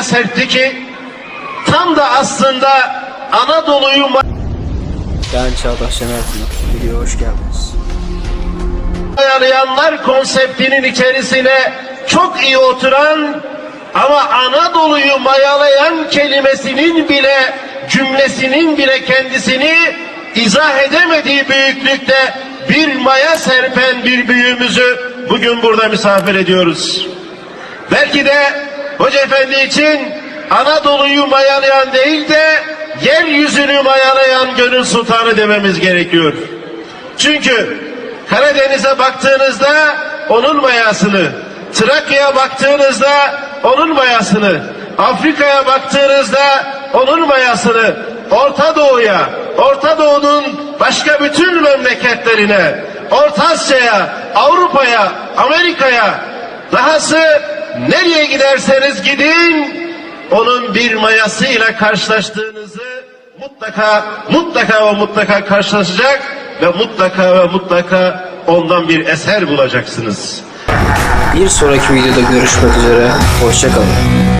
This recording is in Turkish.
maya serpti ki tam da aslında Anadolu'yu Ben Çağdaş Şener. Videoya hoş geldiniz. mayalayanlar konseptinin içerisine çok iyi oturan ama Anadolu'yu mayalayan kelimesinin bile cümlesinin bile kendisini izah edemediği büyüklükte bir maya serpen bir büyüğümüzü bugün burada misafir ediyoruz. Belki de Hoca Efendi için Anadolu'yu mayalayan değil de yeryüzünü mayalayan gönül sultanı dememiz gerekiyor. Çünkü Karadeniz'e baktığınızda onun mayasını, Trakya'ya baktığınızda onun mayasını, Afrika'ya baktığınızda onun mayasını, Orta Doğu'ya, Orta Doğu'nun başka bütün memleketlerine, Orta Asya'ya, Avrupa'ya, Amerika'ya, dahası nereye giderseniz gidin, onun bir mayasıyla karşılaştığınızı mutlaka, mutlaka ve mutlaka karşılaşacak ve mutlaka ve mutlaka ondan bir eser bulacaksınız. Bir sonraki videoda görüşmek üzere. Hoşçakalın.